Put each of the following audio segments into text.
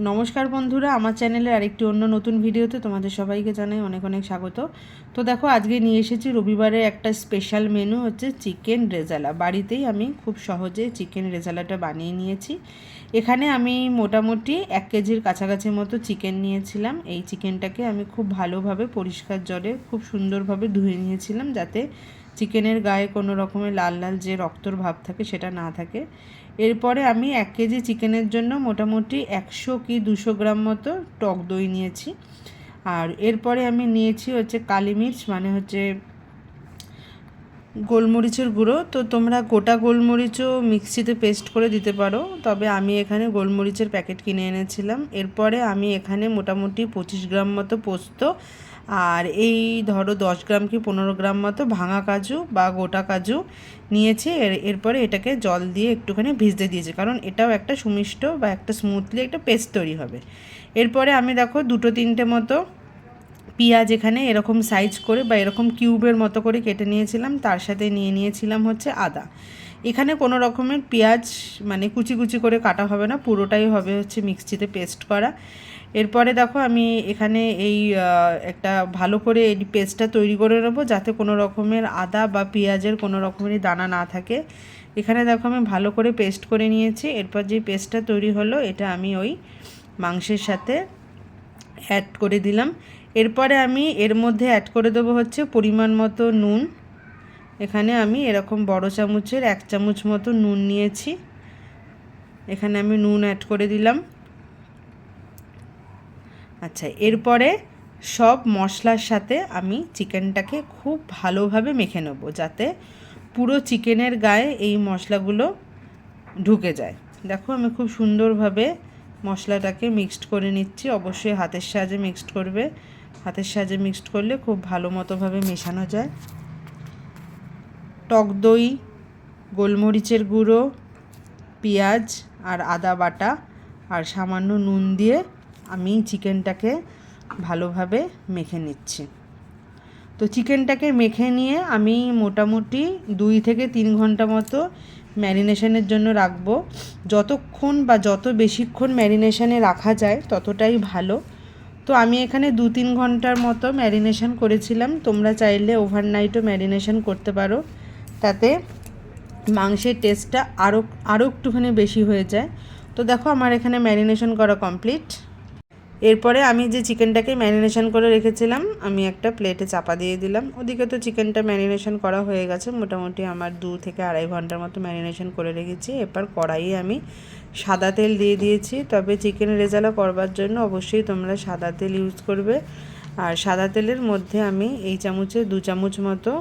নমস্কার বন্ধুরা, আমার চ্যানেলে আরেকটি অন্য নতুন ভিডিওতে তোমাদের সবাইকে জানাই অনেক অনেক স্বাগত। তো দেখো, আজকে নিয়ে এসেছি রবিবারে একটা স্পেশাল মেনু হচ্ছে চিকেন রেজালা। বাড়িতেই আমি খুব সহজে চিকেন রেজালাটা বানিয়ে নিয়েছি। এখানে আমি মোটামুটি এক কেজির কাছাকাছি মতো চিকেন নিয়েছিলাম। এই চিকেনটাকে আমি খুব ভালোভাবে পরিষ্কার জলে খুব সুন্দরভাবে ধুয়ে নিয়েছিলাম যাতে চিকেনের গায়ে কোনো রকমের লাল লাল যে রক্তর ভাব থাকে সেটা না থাকে। এরপরে আমি এক কেজি চিকেনের জন্য মোটামুটি একশো কি দুশো গ্রাম মতো টক দই নিয়েছি। আর এরপরে আমি নিয়েছি হচ্ছে কালি মির্চ মানে হচ্ছে গোলমরিচের গুঁড়ো। তো তোমরা গোটা গোলমরিচও মিক্সিতে পেস্ট করে দিতে পারো, তবে আমি এখানে গোলমরিচের প্যাকেট কিনে এনেছিলাম। এরপরে আমি এখানে মোটামুটি পঁচিশ গ্রাম মতো পোস্ত আর এই ধরো দশ গ্রাম কি পনেরো গ্রাম মতো ভাঙা কাজু বা গোটা কাজু নিয়েছি। এর, এরপরে এটাকে জল দিয়ে একটুখানি ভিজতে দিয়েছি। কারণ এটাও একটা সুমিষ্ট বা একটা স্মুথলি একটা পেস্ট তৈরি হবে। এরপরে আমি দেখো দুটো তিনটে মতো পেঁয়াজ এখানে এরকম সাইজ করে বা এরকম কিউবের মতো করে কেটে নিয়েছিলাম। তার সাথে নিয়ে নিয়েছিলাম হচ্ছে আদা। এখানে কোনো রকমের পেঁয়াজ মানে কুচি কুচি করে কাটা হবে না, পুরোটাই হবে হচ্ছে মিক্সিতে পেস্ট করা। এরপরে দেখো আমি এখানে এই একটা ভালো করে এই পেস্টটা তৈরি করে নেব যাতে কোনো রকমের আদা বা পেঁয়াজের কোনো রকমেরই দানা না থাকে। এখানে দেখো আমি ভালো করে পেস্ট করে নিয়েছি। এরপর যে পেস্টটা তৈরি হলো, এটা আমি ওই মাংসের সাথে অ্যাড করে দিলাম। এরপরে আমি এর মধ্যে অ্যাড করে দেবো হচ্ছে পরিমাণ মতো নুন। এখানে আমি এরকম বড় চামচের এক চামচ মতো নুন নিয়েছি। এখানে আমি নুন অ্যাড করে দিলাম। আচ্ছা এরপরে সব মশলার সাথে আমি চিকেনটাকে খুব ভালোভাবে মেখে নেব, যাতে পুরো চিকেনের গায়ে এই মশলাগুলো ঢুকে যায়। দেখো, আমি খুব সুন্দরভাবে মশলাটাকে মিক্সড করে নিচ্ছি। অবশ্যই হাতের সাহায্যে মিক্সড করবে। হাতের সাহায্যে মিক্সড করলে খুব ভালো মতোভাবে মেশানো যায়। টক দই, গোলমরিচের গুঁড়ো, পেঁয়াজ আর আদা বাটা আর সামান্য নুন দিয়ে আমি চিকেনটাকে ভালোভাবে মেখে নিচ্ছি। তো চিকেনটাকে মেখে নিয়ে আমি মোটামুটি দুই থেকে তিন ঘণ্টা মতো ম্যারিনেশনের জন্য রাখব। যতক্ষণ বা যত বেশিক্ষণ ম্যারিনেশনে রাখা যায় ততটাই ভালো। তো আমি এখানে দু তিন ঘণ্টার মতো ম্যারিনেশন করেছিলাম। তোমরা চাইলে ওভারনাইটও ম্যারিনেশন করতে পারো। তাতে মাংসের টেস্টটা আরও আরও একটুখানি বেশি হয়ে যায়। তো দেখো আমার এখানে ম্যারিনেশন করা কমপ্লিট এরপরে আমি যে চিকেনটাকে ম্যারিনেশন করে রেখেছিলাম, আমি একটা প্লেটে চাপা দিয়ে দিলাম। ওদিকে তো চিকেনটা ম্যারিনেশন করা হয়ে গেছে। মোটামুটি আমার দু থেকে আড়াই ঘণ্টার মতো ম্যারিনেশন করে রেখেছি। এরপর কড়াইয়ে আমি সাদা তেল দিয়ে দিয়েছি। তবে চিকেন রেজালা করবার জন্য অবশ্যই তোমরা সাদা তেল ইউজ করবে। আর সাদা তেলের মধ্যে আমি এই চামচে দু চামচ মতো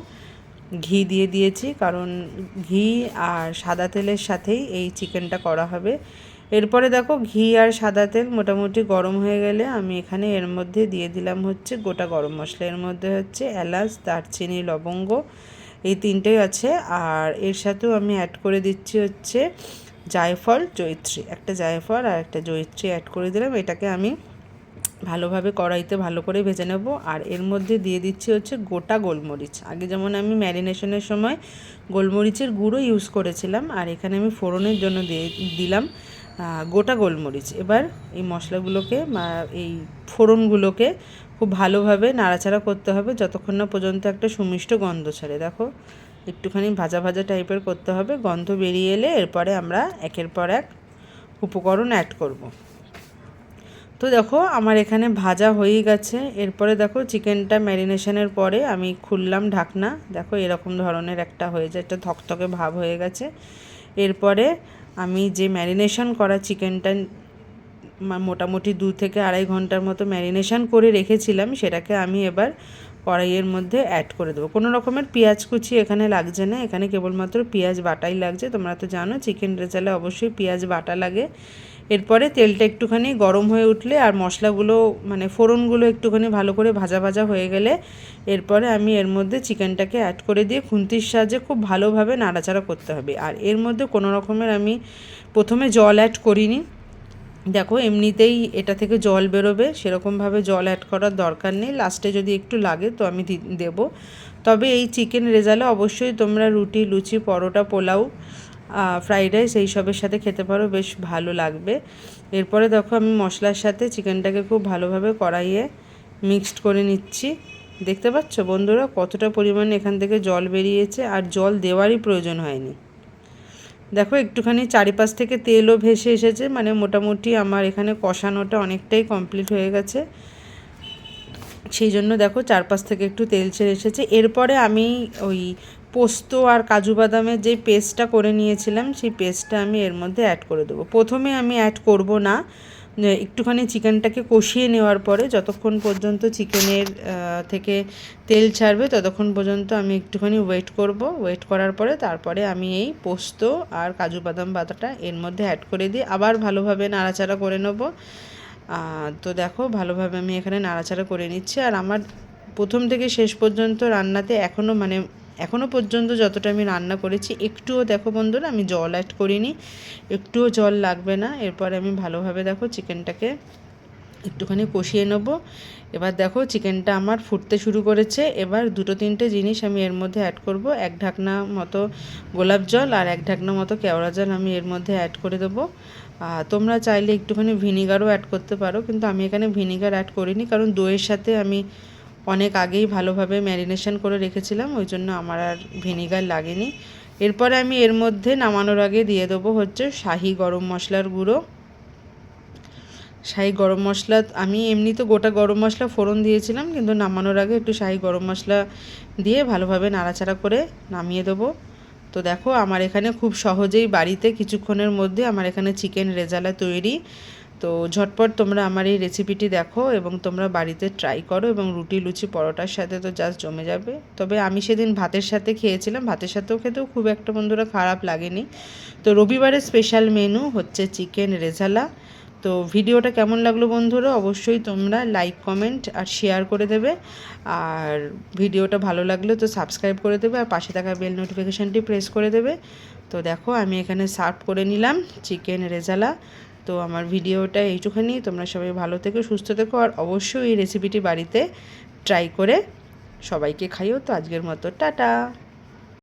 ঘি দিয়ে দিয়েছি, কারণ ঘি আর সাদা তেলের সাথেই এই চিকেনটা করা হবে। এরপরে দেখো, ঘি আর সাদা তেল মোটামুটি গরম হয়ে গেলে আমি এখানে এর মধ্যে দিয়ে দিলাম হচ্ছে গোটা গরম মশলা। এর মধ্যে হচ্ছে এলাচ, দারচিনি, লবঙ্গ, এই তিনটেই আছে। আর এর সাথেও আমি অ্যাড করে দিচ্ছি হচ্ছে জায়ফল, জয়িত্রী। একটা জায়ফল আর একটা জয়িত্রী অ্যাড করে দিলাম। এটাকে আমি ভালোভাবে কড়াইতে ভালো করে ভেজে নেব। আর এর মধ্যে দিয়ে দিচ্ছি হচ্ছে গোটা গোলমরিচ। আগে যেমন আমি ম্যারিনেশনের সময় গোলমরিচের গুঁড়ো ইউজ করেছিলাম, আর এখানে আমি ফোড়নের জন্য দিয়ে দিলাম গোটা গোলমরিচ। এবার এই মশলাগুলোকে এই ফোড়নগুলোকে খুব ভালোভাবে নাড়াচাড়া করতে হবে, যতক্ষণ না পর্যন্ত একটা সুমিষ্ট গন্ধ ছাড়ে। দেখো, একটুখানি ভাজা ভাজা টাইপের করতে হবে, গন্ধ বেরিয়ে এলে এরপরে আমরা একের পর এক উপকরণ অ্যাড করব। তো দেখো, আমার এখানে ভাজা হয়েই গেছে। এরপরে দেখো, চিকেনটা ম্যারিনেশনের পরে আমি খুললাম ঢাকনা। দেখো, এরকম ধরনের একটা হয়ে যায়, একটা থকথকে ভাব হয়ে গেছে। এরপরে আমি যে ম্যারিনেশন করা চিকেনটা মোটামুটি দু থেকে আড়াই ঘণ্টার মতো ম্যারিনেশন করে রেখেছিলাম, সেটাকে আমি এবার কড়াইয়ের মধ্যে অ্যাড করে দেবো। কোনো রকমের পেঁয়াজ কুচি এখানে লাগছে না। এখানে কেবলমাত্র পেঁয়াজ বাটাই লাগছে। তোমরা তো জানো, চিকেন রেজালে অবশ্যই পেঁয়াজ বাটা লাগে। এরপরে তেলটা একটুখানি গরম হয়ে উঠলে আর মশলাগুলো মানে ফোড়নগুলো একটুখানি ভালো করে ভাজা ভাজা হয়ে গেলে এরপরে আমি এর মধ্যে চিকেনটাকে অ্যাড করে দিয়ে খুন্তির সাহায্যে খুব ভালোভাবে নাড়াচাড়া করতে হবে। আর এর মধ্যে কোনো রকমের আমি প্রথমে জল অ্যাড করিনি। দেখো এমনিতেই এটা থেকে জল বেরোবে, সেরকমভাবে জল অ্যাড করার দরকার নেই। লাস্টে যদি একটু লাগে তো আমি দেব। তবে এই চিকেন রেজালে অবশ্যই তোমরা রুটি, লুচি, পরোটা, পোলাও ফ্রাইড রাইস এইসবের সাথে খেতে পারো, বেশ ভালো লাগবে। এরপরে দেখো আমি মশলার সাথে চিকেনটাকে খুব ভালোভাবে কড়াইয়ে মিক্সড করে নিচ্ছি। দেখতে পাচ্ছ বন্ধুরা কতটা পরিমাণে এখান থেকে জল বেরিয়েছে আর জল দেওয়ারই প্রয়োজন হয়নি। দেখো একটুখানি চারিপাশ থেকে তেলও ভেসে এসেছে মানে মোটামুটি আমার এখানে কষানোটা অনেকটাই কমপ্লিট হয়ে গেছে। সেই জন্য দেখো চারপাশ থেকে একটু তেল ছেড়ে এসেছে। এরপরে আমি ওই পোস্ত আর কাজু বাদামের যে পেস্টটা করে নিয়েছিলাম, সেই পেস্টটা আমি এর মধ্যে অ্যাড করে দেবো। প্রথমে আমি অ্যাড করব না একটুখানি চিকেনটাকে কষিয়ে নেওয়ার পরে যতক্ষণ পর্যন্ত চিকেনের থেকে তেল ছাড়বে ততক্ষণ পর্যন্ত আমি একটুখানি ওয়েট করব। ওয়েট করার পরে তারপরে আমি এই পোস্ত আর কাজু বাদাম বাদাটা এর মধ্যে অ্যাড করে দিই আবার ভালোভাবে নাড়াচাড়া করে নেব। তো দেখো ভালোভাবে আমি এখানে নাড়াচাড়া করে নিচ্ছি। আর আমার প্রথম থেকে শেষ পর্যন্ত রান্নাতে এখনও মানে এখনও পর্যন্ত যতটা আমি রান্না করেছি, একটুও দেখো বন্ধুরা আমি জল অ্যাড করিনি, একটুও জল লাগবে না। এরপরে আমি ভালোভাবে দেখো চিকেনটাকে একটুখানি কষিয়ে নেব। এবার দেখো চিকেনটা আমার ফুটতে শুরু করেছে। এবার দুটো তিনটে জিনিস আমি এর মধ্যে অ্যাড করব। এক ঢাকনা মতো গোলাপ জল আর এক ঢাকনা মতো কেওড়া জল আমি এর মধ্যে অ্যাড করে দেবো। তোমরা চাইলে একটুখানি ভিনিগারও অ্যাড করতে পারো, কিন্তু আমি এখানে ভিনিগার অ্যাড করিনি, কারণ দইয়ের সাথে আমি অনেক আগেই ভালোভাবে ম্যারিনেশন করে রেখেছিলাম, ওই জন্য আমার আর ভিনিগার লাগেনি। এরপরে আমি এর মধ্যে নামানোর আগে দিয়ে দেবো হচ্ছে শাহি গরম মশলার গুঁড়ো। শাহি গরম মশলা, আমি এমনি তো গোটা গরম মশলা ফোড়ন দিয়েছিলাম, কিন্তু নামানোর আগে একটু শাহি গরম মশলা দিয়ে ভালোভাবে নাড়াচাড়া করে নামিয়ে দেবো। তো দেখো, আমার এখানে খুব সহজেই বাড়িতে কিছুক্ষণের মধ্যে আমার এখানে চিকেন রেজালা তৈরি। তো ঝটপট তোমরা আমার এই রেসিপিটি দেখো এবং তোমরা বাড়িতে ট্রাই করো এবং রুটি, লুচি, পরোটার সাথে তো জাস্ট জমে যাবে। তবে আমি সেদিন ভাতের সাথে খেয়েছিলাম। ভাতের সাথেও খেতেও খুব একটা বন্ধুরা খারাপ লাগেনি। তো রবিবারের স্পেশাল মেনু হচ্ছে চিকেন রেজালা। তো ভিডিওটা কেমন লাগল বন্ধুরা? অবশ্যই তোমরা লাইক কমেন্ট আর শেয়ার করে দেবে। আর ভিডিওটা ভালো লাগলে তো সাবস্ক্রাইব করে দেবে আর পাশে থাকা বেল নোটিফিকেশানটি প্রেস করে দেবে। তো দেখো, আমি এখানে সার্ভ করে নিলাম চিকেন রেজালা। তো আমার ভিডিওটা এইটুখানি। তোমরা সবাই ভালো থেকো, সুস্থ থেকো আর অবশ্যই এই রেসিপিটি বাড়িতে ট্রাই করে সবাইকে খাইও। তো আজকের মতো, টাটা!